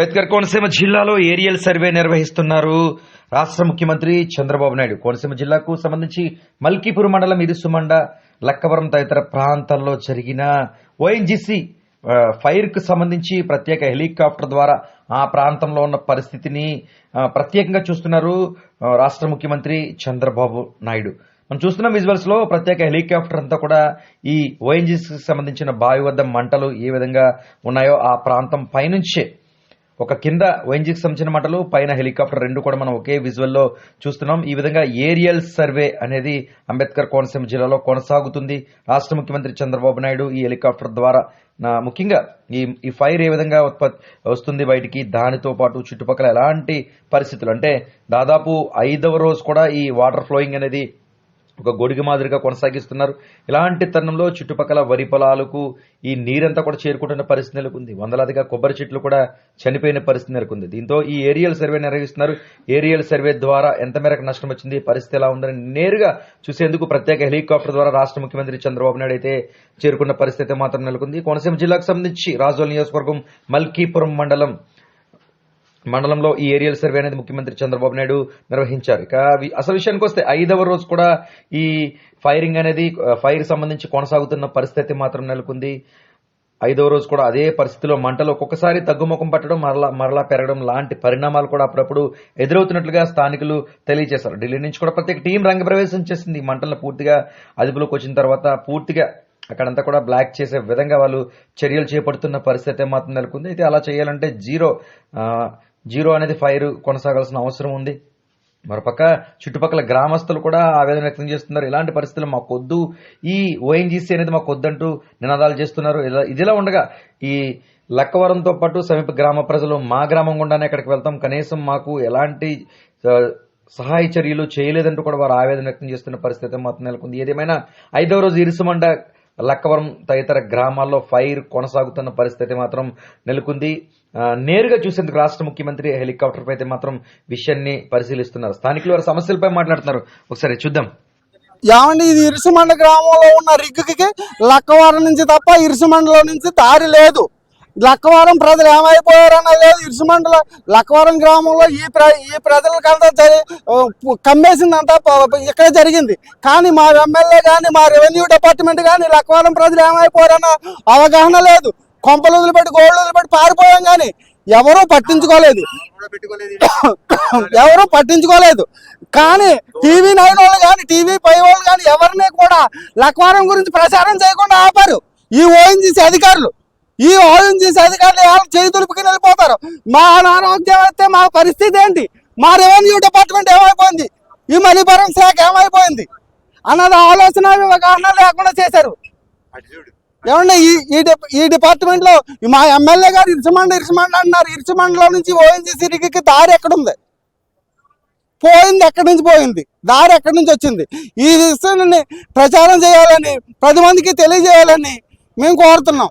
అంబేద్కర్ కోనసీమ జిల్లాలో aerial survey నిర్వహిస్తున్నారు. రాష్ట్ర ముఖ్యమంత్రి చంద్రబాబు నాయుడు. కోనసీమ జిల్లాకు సంబంధించి మల్కీపూర్ మండలం ఇరుసుమండ లక్కవరం తదితర ప్రాంతాల్లో జరిగిన ఓఎన్జీసీ ఫైర్కు సంబంధించి ప్రత్యేక హెలికాప్టర్ ద్వారా ఆ ప్రాంతంలో ఉన్న పరిస్థితిని ప్రత్యేకంగా చూస్తున్నారు రాష్ట్ర ముఖ్యమంత్రి చంద్రబాబు నాయుడు. మనం చూస్తున్నాం విజువల్స్లో ప్రత్యేక హెలికాప్టర్ అంతా కూడా ఈ ఓఎన్జీసీకి సంబంధించిన బావి వద్ద మంటలు ఏ విధంగా ఉన్నాయో ఆ ప్రాంతం పైనుంచే ఒక కింద వైంజిక్ సంబంధించిన మంటలు పైన హెలికాప్టర్ రెండు కూడా మనం ఒకే విజువల్లో చూస్తున్నాం. ఈ విధంగా ఏరియల్ సర్వే అనేది అంబేద్కర్ కోనసీమ జిల్లాలో కొనసాగుతుంది. రాష్ట్ర ముఖ్యమంత్రి చంద్రబాబు నాయుడు ఈ హెలికాప్టర్ ద్వారా నా ముఖ్యంగా ఈ ఈ ఫైర్ ఏ విధంగా ఉత్పత్తి వస్తుంది బయటికి దానితో పాటు చుట్టుపక్కల ఎలాంటి పరిస్థితులు? అంటే దాదాపు ఐదవ రోజు కూడా ఈ వాటర్ ఫ్లోయింగ్ అనేది ఒక గొడుగు మాదిరిగా కొనసాగిస్తున్నారు. ఇలాంటి తరుణంలో చుట్టుపక్కల వరి పొలాలకు ఈ నీరంతా కూడా చేరుకుంటున్న పరిస్థితి నెలకొంది. వందలాదిగా కొబ్బరి చెట్లు కూడా చనిపోయిన పరిస్థితి నెలకొంది. దీంతో ఈ ఏరియల్ సర్వే నిర్వహిస్తున్నారు. ఏరియల్ సర్వే ద్వారా ఎంత మేరకు నష్టం వచ్చింది పరిస్థితి ఎలా ఉందని నేరుగా చూసేందుకు ప్రత్యేక హెలికాప్టర్ ద్వారా రాష్ట్ర ముఖ్యమంత్రి చంద్రబాబు నాయుడు అయితే చేరుకున్న పరిస్థితి మాత్రం నెలకొంది. కోనసీమ జిల్లాకు సంబంధించి రాజోల్ నియోజకవర్గం మల్కీపురం మండలం మండలంలో ఈ ఏరియల్ సర్వే అనేది ముఖ్యమంత్రి చంద్రబాబు నాయుడు నిర్వహించారు. ఇక అసలు విషయానికి వస్తే ఐదవ రోజు కూడా ఈ ఫైరింగ్ అనేది ఫైర్ సంబంధించి కొనసాగుతున్న పరిస్థితి మాత్రం నెలకొంది. ఐదవ రోజు కూడా అదే పరిస్థితిలో మంటలు ఒక్కొక్కసారి తగ్గుముఖం పట్టడం మరలా మరలా పెరగడం లాంటి పరిణామాలు కూడా అప్పుడప్పుడు ఎదురవుతున్నట్లుగా స్థానికులు తెలియజేశారు. ఢిల్లీ నుంచి కూడా ప్రత్యేక టీం రంగప్రవేశం చేసింది. మంటలను పూర్తిగా అదుపులోకి వచ్చిన తర్వాత పూర్తిగా అక్కడంతా కూడా బ్లాక్ చేసే విధంగా వాళ్ళు చర్యలు చేపడుతున్న పరిస్థితి మాత్రం నెలకొంది. అయితే అలా చేయాలంటే జీరో జీరో అనేది ఫైర్ కొనసాగాల్సిన అవసరం ఉంది. మరోపక్క చుట్టుపక్కల గ్రామస్తులు కూడా ఆవేదన వ్యక్తం చేస్తున్నారు. ఇలాంటి పరిస్థితులు మాకొద్దు. ఈ ఓఎన్జీసీ అనేది మాకొద్దంటూ నినాదాలు చేస్తున్నారు. ఇలా- ఇదిలా ఉండగా ఈ లక్కవరంతో పాటు సమీప గ్రామ ప్రజలు మా గ్రామం గుండానే అక్కడికి వెళ్తాం. కనీసం మాకు ఎలాంటి సహాయ చర్యలు చేయలేదంటూ కూడా వారు ఆవేదన వ్యక్తం చేస్తున్న పరిస్థితి మాత్రం నెలకొంది. ఏదేమైనా ఐదవ రోజు ఇరుసుమండ లక్కవరం తదితర గ్రామాల్లో ఫైర్ కొనసాగుతున్న పరిస్థితి మాత్రం నెలకొంది. నేరుగా చూసేందుకు రాష్ట్ర ముఖ్యమంత్రి హెలికాప్టర్ పై అయితే మాత్రం విషయాన్ని పరిశీలిస్తున్నారు. స్థానికులు వారి సమస్యలపై మాట్లాడుతున్నారు. ఒకసారి చూద్దాం. ఏమండి ఇది ఇరుసుమండ గ్రామంలో ఉన్న రిగ్గుకి లక్కవరం నుంచి తప్ప ఇరుసుమండలో నుంచి దారి లేదు. లక్కవరం ప్రజలు ఏమైపోయారన్నది లేదు. ఇరుసుమండల లక్కవరం గ్రామంలో ఈ ప్ర ఈ ప్రజలకంతా కమ్మేసిందంతా ఇక్కడ ఇక్కడే జరిగింది. కానీ మా ఎమ్మెల్యే కానీ మా రెవెన్యూ డిపార్ట్మెంట్ కానీ లక్కవరం ప్రజలు ఏమైపోయారన్న అవగాహన లేదు. కొంపలు వదిలిపెట్టి గోళ్ళు వదిలిపెట్టి పారిపోయాం కానీ ఎవరూ పట్టించుకోలేదు. ఎవరూ పట్టించుకోలేదు. కానీ టీవీ నైన్ వాళ్ళు కానీ టీవీ పై వాళ్ళు కానీ ఎవరిని కూడా లక్వారం గురించి ప్రచారం చేయకుండా ఆపారు. ఈ ఓఎన్జీసీ అధికారులు. ఈ ఓఎన్జీసీ అధికారులు ఎవరు చేయి తులుపుకి వెళ్ళిపోతారు? మా అనారోగ్యం అయితే మా పరిస్థితి ఏంటి? మా రెవెన్యూ డిపార్ట్మెంట్ ఏమైపోయింది? ఈ మలిపురం శాఖ ఏమైపోయింది? అన్నది ఆలోచన లేకుండా చేశారు. ఏమండి ఈ ఈ డిప- ఈ డిపార్ట్మెంట్లో మా ఎమ్మెల్యే గారు ఇరుసుమండ ఇరుసుమండ అంటున్నారు ఇరుసుమండలో నుంచి ఓఎన్జీసీ కి దారి ఎక్కడుంది? పోయింది ఎక్కడి నుంచి పోయింది? దారి ఎక్కడి నుంచి వచ్చింది? ఈ విషయాన్ని ప్రచారం చేయాలని పది మందికి తెలియజేయాలని మేము కోరుతున్నాం.